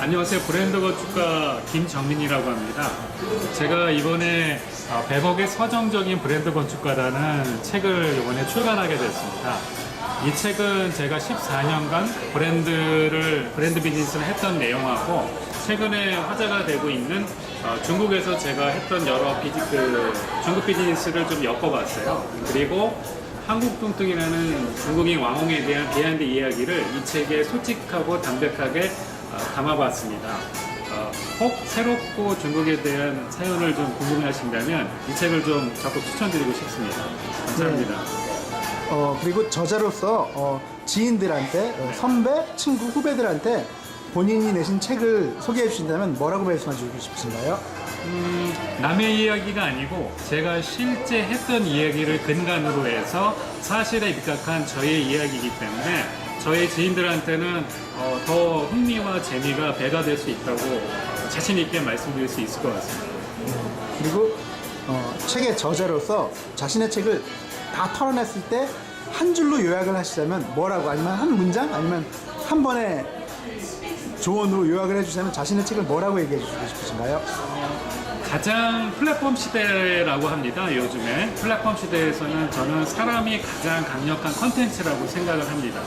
안녕하세요. 브랜드 건축가 김정민이라고 합니다. 제가 이번에 어, 100억의 서정적인 브랜드 건축가라는 책을 이번에 출간하게 됐습니다. 이 책은 제가 14년간 브랜드를 브랜드 비즈니스를 했던 내용하고 최근에 화제가 되고 있는 어, 중국에서 제가 했던 여러 비즈 그 중국 비즈니스를 좀 엮어봤어요. 그리고 한국 뚱뚱이라는 중국인 왕홍에 대한 비하인드 이야기를 이 책에 솔직하고 담백하게 어, 담아봤습니다. 어, 혹 새롭고 중국에 대한 사연을 좀 궁금해하신다면 이 책을 좀 적극 추천드리고 싶습니다. 감사합니다. 어, 그리고 저자로서 어, 지인들한테, 어, 선배, 친구, 후배들한테 본인이 내신 책을 소개해 주신다면 뭐라고 말씀해 주고 싶으신가요? 음, 남의 이야기가 아니고 제가 실제 했던 이야기를 근간으로 해서 사실에 입각한 저의 이야기이기 때문에 저의 지인들한테는 어, 더 흥미와 재미가 배가 될 수 있다고 자신 있게 말씀드릴 수 있을 것 같습니다. 그리고 어, 책의 저자로서 자신의 책을 다 털어냈을 때 한 줄로 요약을 하시자면 뭐라고 아니면 한 문장 아니면 한 번에 조언으로 요약을 해주시면 자신의 책을 뭐라고 얘기해 주고 싶으신가요? 가장 플랫폼 시대라고 합니다. 요즘에 플랫폼 시대에서는 저는 사람이 가장 강력한 컨텐츠라고 생각을 합니다.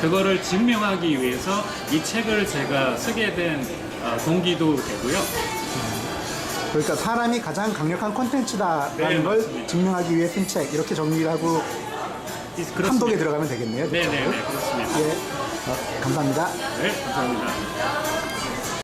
그거를 증명하기 위해서 이 책을 제가 쓰게 된 어, 동기도 되고요. 그러니까 사람이 가장 강력한 콘텐츠다라는 네, 걸 맞습니다. 증명하기 위해 쓴 책 이렇게 정리를 하고 이- 함독에 들어가면 되겠네요. 네네네 그렇습니다. 예, 어, 감사합니다. 네 감사합니다.